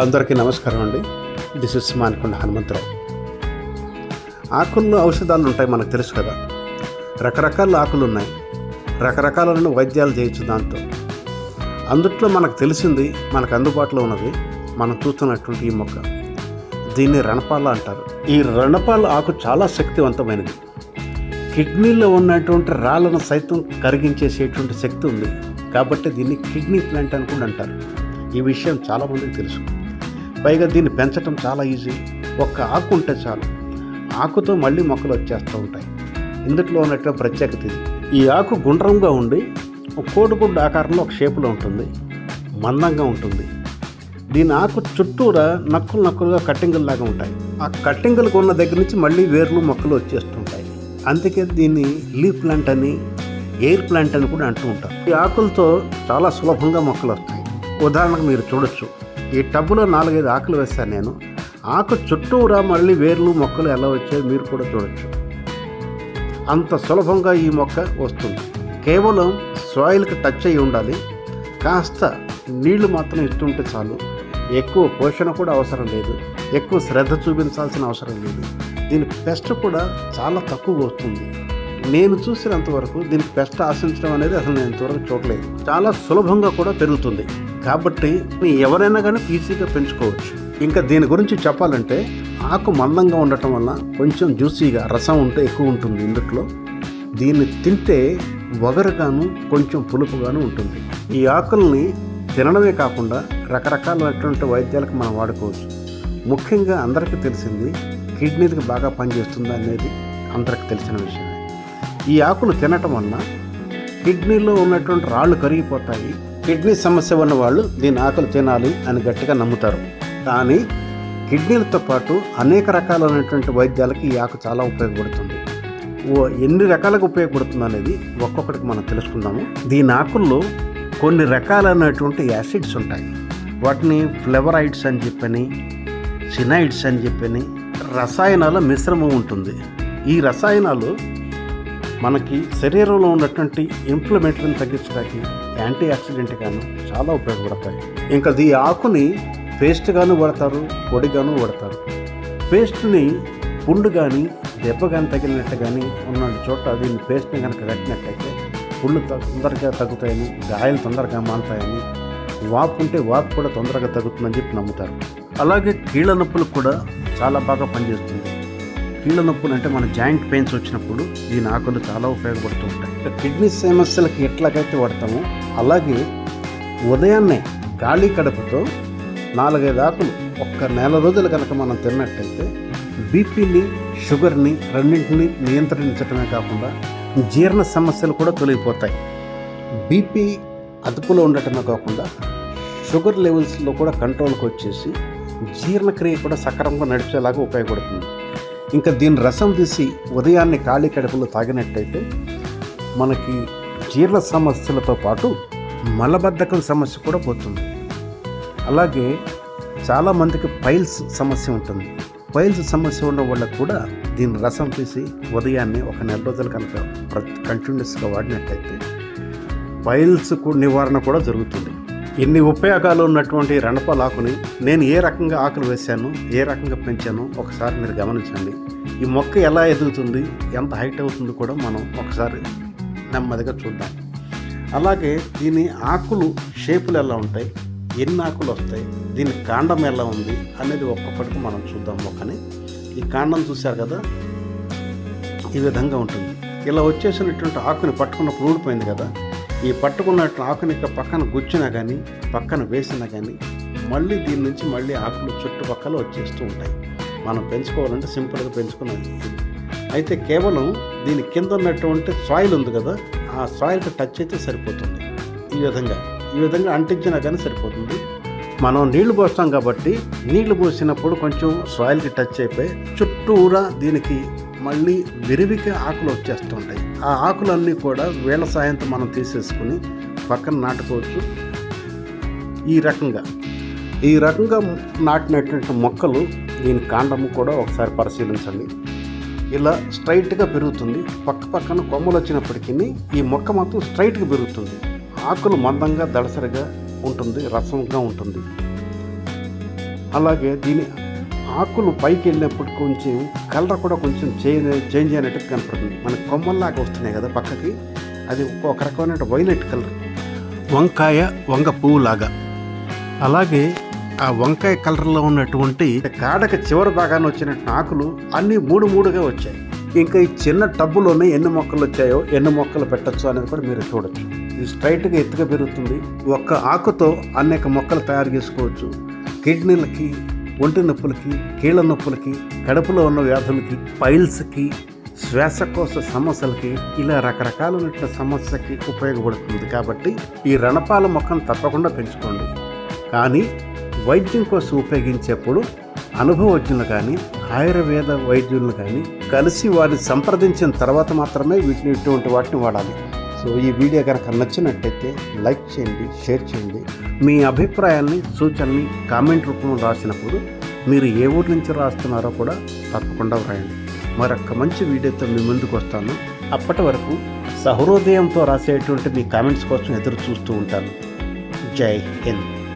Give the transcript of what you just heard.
అందరికీ నమస్కారం అండి. This is Manikonda Hanumantharao. ఆకుల్లో ఔషధాలు ఉంటాయి మనకు తెలుసు కదా. రకరకాల ఆకులు ఉన్నాయి. రకరకాలను వైద్యాలు చేయొచ్చు దాంతో. అందుట్లో మనకు తెలిసింది మనకు అందుబాటులో ఉన్నది మనం చూస్తున్నటువంటి ఈ మొక్క. దీన్ని రణపాల అంటారు. ఈ రణపాల ఆకు చాలా శక్తివంతమైనది. కిడ్నీలో ఉన్నటువంటి రాళ్ళను సైతం కరిగించేసేటువంటి శక్తి ఉంది. కాబట్టి దీన్ని కిడ్నీ ప్లాంట్ అని కూడా అంటారు. ఈ విషయం చాలామందికి తెలుసు. పైగా దీన్ని పెంచడం చాలా ఈజీ. ఒక్క ఆకు ఉంటే చాలు. ఆకుతో మళ్ళీ మొక్కలు వచ్చేస్తూ ఉంటాయి. ఇందుట్లో ఉన్నట్టు ప్రత్యేకత ఇది. ఈ ఆకు గుండ్రంగా ఉండి ఒక కోడిగుడ్డు ఆకారంలో ఒక షేపులో ఉంటుంది. మందంగా ఉంటుంది. దీని ఆకు చుట్టూరా నక్కులు నక్కులుగా కట్టింగుల్లాగా ఉంటాయి. ఆ కట్టింగులకు ఉన్న దగ్గర నుంచి మళ్ళీ వేర్లు మొక్కలు వచ్చేస్తుంటాయి అందుకే దీన్ని లీఫ్ ప్లాంట్ అని ఎయిర్ ప్లాంట్ అని కూడా అంటూ ఉంటారు. ఈ ఆకులతో చాలా సులభంగా మొక్కలు వస్తాయి. ఉదాహరణకు మీరు చూడొచ్చు. ఈ టబ్బులో నాలుగైదు ఆకులు వేస్తాను నేను. ఆకు చుట్టూరా మళ్ళీ వేర్లు మొక్కలు ఎలా వచ్చాయో మీరు కూడా చూడొచ్చు. అంత సులభంగా ఈ మొక్క వస్తుంది. కేవలం సాయిల్కి టచ్ అయి ఉండాలి. కాస్త నీళ్ళు మాత్రం ఇస్తుంటే చాలు. ఎక్కువ పోషణ కూడా అవసరం లేదు. ఎక్కువ శ్రద్ధ చూపించాల్సిన అవసరం లేదు. దీని పెస్ట్ కూడా చాలా తక్కువ వస్తుంది. నేను చూసినంత వరకు దీనికి పెస్ట్ ఆశించడం అనేది అసలు నేను ఇంతవరకు చూడలేదు. చాలా సులభంగా కూడా పెరుగుతుంది. కాబట్టి ఎవరైనా కానీ ఈజీగా పెంచుకోవచ్చు. ఇంకా దీని గురించి చెప్పాలంటే ఆకు మందంగా ఉండటం వల్ల కొంచెం జ్యూసీగా రసం ఉంటే ఎక్కువ ఉంటుంది ఇందుట్లో. దీన్ని తింటే వగరుగాను కొంచెం పులుపుగాను ఉంటుంది. ఈ ఆకుల్ని తినడమే కాకుండా రకరకాలైనటువంటి వైద్యాలకు మనం వాడుకోవచ్చు. ముఖ్యంగా అందరికీ తెలిసింది కిడ్నీలకు బాగా పనిచేస్తుంది అనేది అందరికీ తెలిసిన విషయం ఈ ఆకులు తినటం వలన కిడ్నీలో ఉన్నటువంటి రాళ్ళు కరిగిపోతాయి. కిడ్నీ సమస్య ఉన్న వాళ్ళు దీని ఆకులు తినాలి అని గట్టిగా నమ్ముతారు. కానీ కిడ్నీలతో పాటు అనేక రకాలైనటువంటి వైద్యాలకి ఈ ఆకు చాలా ఉపయోగపడుతుంది. ఓ ఎన్ని రకాలుగా ఉపయోగపడుతుంది అనేది ఒక్కొక్కటికి మనం తెలుసుకుందాము. దీని ఆకుల్లో కొన్ని రకాలైనటువంటి యాసిడ్స్ ఉంటాయి. వాటిని ఫ్లెవరైడ్స్ అని చెప్పని సినైడ్స్ అని చెప్పని రసాయనాల మిశ్రమం ఉంటుంది. ఈ రసాయనాలు మనకి శరీరంలో ఉన్నటువంటి ఇంప్లిమెంట్లను తగ్గించడానికి యాంటీ ఆక్సిడెంట్ గాను చాలా ఉపయోగపడతాయి. ఇంకా ఈ ఆకుని పేస్ట్గాను వాడతారు పొడిగాను వాడతారు. పేస్ట్ని పుండు కానీ దెబ్బ కానీ తగిలినట్టు కానీ ఉన్న చోట దీన్ని పేస్ట్ని కనుక కట్టినట్టయితే పుళ్ళు తొందరగా తగ్గుతాయని గాయాలు తొందరగా మానుతాయని వాపు ఉంటే వాపు కూడా తొందరగా తగ్గుతుందని చెప్పి నమ్ముతారు. అలాగే కీళ్ళ నొప్పులకు కూడా చాలా బాగా పనిచేస్తుంది. కీళ్ళ నొప్పులు అంటే మన జాయింట్ పెయిన్స్ వచ్చినప్పుడు దీని ఆకులు చాలా ఉపయోగపడుతూ ఉంటాయి. కిడ్నీ సమస్యలకు ఎట్లాగైతే వాడతామో అలాగే ఉదయాన్నే గాలి కడుపుతో నాలుగైదు ఆకులు ఒక్క నెల రోజులు కనుక మనం తిన్నట్టయితే బీపీని షుగర్ని రెండింటిని నియంత్రించడమే కాకుండా జీర్ణ సమస్యలు కూడా తొలగిపోతాయి. బీపీ అదుపులో ఉండటమే కాకుండా షుగర్ లెవెల్స్లో కూడా కంట్రోల్కి వచ్చేసి జీర్ణక్రియ కూడా సక్రమంగా నడిచేలాగా ఉపయోగపడుతుంది. ఇంకా దీని రసం తీసి ఉదయాన్నే ఖాళీ కడుపులో తాగినట్టయితే మనకి జీర్ణ సమస్యలతో పాటు మలబద్ధకం సమస్య కూడా పోతుంది. అలాగే చాలామందికి పైల్స్ సమస్య ఉంటుంది. పైల్స్ సమస్య ఉన్న వాళ్ళకు కూడా దీని రసం తీసి ఉదయాన్నే ఒక నెల రోజులు కనుక ప్ర కంటిన్యూస్గా వాడినట్టయితే పైల్స్ నివారణ కూడా జరుగుతుంది. ఇన్ని ఉపయోగాలు ఉన్నటువంటి రణపాల ఆకుని నేను ఏ రకంగా ఆకులు వేశాను ఏ రకంగా పెంచాను ఒకసారి మీరు గమనించండి. ఈ మొక్క ఎలా ఎదుగుతుంది ఎంత హైట్ అవుతుంది కూడా మనం ఒకసారి నెమ్మదిగా చూద్దాం. అలాగే దీని ఆకులు షేపులు ఎలా ఉంటాయి ఎన్ని ఆకులు వస్తాయి దీని కాండం ఎలా ఉంది అనేది ఒక్కొక్కటికి మనం చూద్దాం మొక్కని. ఈ కాండం చూశారు కదా ఈ విధంగా ఉంటుంది. ఇలా వచ్చేసినటువంటి ఆకుని పట్టుకున్నప్పుడు ఊడిపోయింది కదా ఈ పట్టుకున్నట్టు ఆకుని పక్కన గుచ్చినా కానీ పక్కన వేసినా కానీ మళ్ళీ దీని నుంచి మళ్ళీ ఆకులు చుట్టుపక్కల వచ్చేస్తూ ఉంటాయి. మనం పెంచుకోవాలంటే సింపుల్గా పెంచుకున్నది అయితే కేవలం దీని కింద ఉన్నటువంటి సాయిల్ ఉంది కదా ఆ సాయిల్కి టచ్ అయితే సరిపోతుంది. ఈ విధంగా ఈ విధంగా అంటించినా కానీ సరిపోతుంది. మనం నీళ్ళు పోస్తాం కాబట్టి నీళ్ళు పోసినప్పుడు కొంచెం సాయిల్కి టచ్ అయిపోయి చుట్టూరా దీనికి మళ్ళీ విరివిగా ఆకులు వచ్చేస్తుంటాయి ఆ ఆకులన్నీ కూడా వేళ సాయంతో మనం తీసేసుకుని పక్కన నాటుకోవచ్చు. ఈ రకంగా ఈ రకంగా నాటినటువంటి మొక్కలు దీని కాండము కూడా ఒకసారి పరిశీలించండి. ఇలా స్ట్రైట్గా పెరుగుతుంది. పక్క పక్కన కొమ్మలు వచ్చినప్పటికీ ఈ మొక్క మాత్రం స్ట్రైట్గా పెరుగుతుంది. ఆకులు మందంగా దడసరిగా ఉంటుంది రసంగా ఉంటుంది. అలాగే దీని ఆకులు పైకి వెళ్ళినప్పుడు కొంచెం కలర్ కూడా కొంచెం చేంజ్ చేంజ్ అయినట్టు కనపడుతుంది. మనకి కొమ్మల్లాగా వస్తున్నాయి కదా పక్కకి. అది ఒక రకమైన వైలెట్ కలర్. వంకాయ వంగ పువ్వులాగా. అలాగే ఆ వంకాయ కలర్లో ఉన్నటువంటి కాడకి చివరి భాగాన్ని వచ్చినట్టు ఆకులు అన్నీ మూడు మూడుగా వచ్చాయి. ఇంకా ఈ చిన్న టబ్బులోనే ఎన్ని మొక్కలు వచ్చాయో ఎన్ని మొక్కలు పెట్టచ్చు అనేది కూడా మీరు చూడొచ్చు. ఇది స్ట్రైట్గా ఎత్తుగా పెరుగుతుంది. ఒక్క ఆకుతో అనేక మొక్కలు తయారు చేసుకోవచ్చు. కిడ్నీలకి ఒంటి నొప్పులకి కీళ్ళ నొప్పులకి కడుపులో ఉన్న వ్యాధులకి పైల్స్కి శ్వాసకోశ సమస్యలకి ఇలా రకరకాలైన సమస్యకి ఉపయోగపడుతుంది కాబట్టి ఈ రణపాల మొక్కను తప్పకుండా పెంచుకోండి. కానీ వైద్యం కోసం ఉపయోగించేప్పుడు అనుభవజ్ఞులు కానీ ఆయుర్వేద వైద్యులను కానీ కలిసి వారిని సంప్రదించిన తర్వాత మాత్రమే వీటిని ఇటువంటి వాటిని వాడాలి. సో ఈ వీడియో కనుక నచ్చినట్టయితే లైక్ చేయండి షేర్ చేయండి. మీ అభిప్రాయాన్ని సూచనల్ని కామెంట్ రూపంలో రాసినప్పుడు మీరు ఏ ఊరి నుంచి రాస్తున్నారో కూడా తప్పకుండా వ్రాయండి. మరొక మంచి వీడియోతో మీ ముందుకు వస్తాను. అప్పటి వరకు సహృదయంతో రాసేటువంటి మీ కామెంట్స్ కోసం ఎదురు చూస్తూ ఉంటాను. జై హింద్.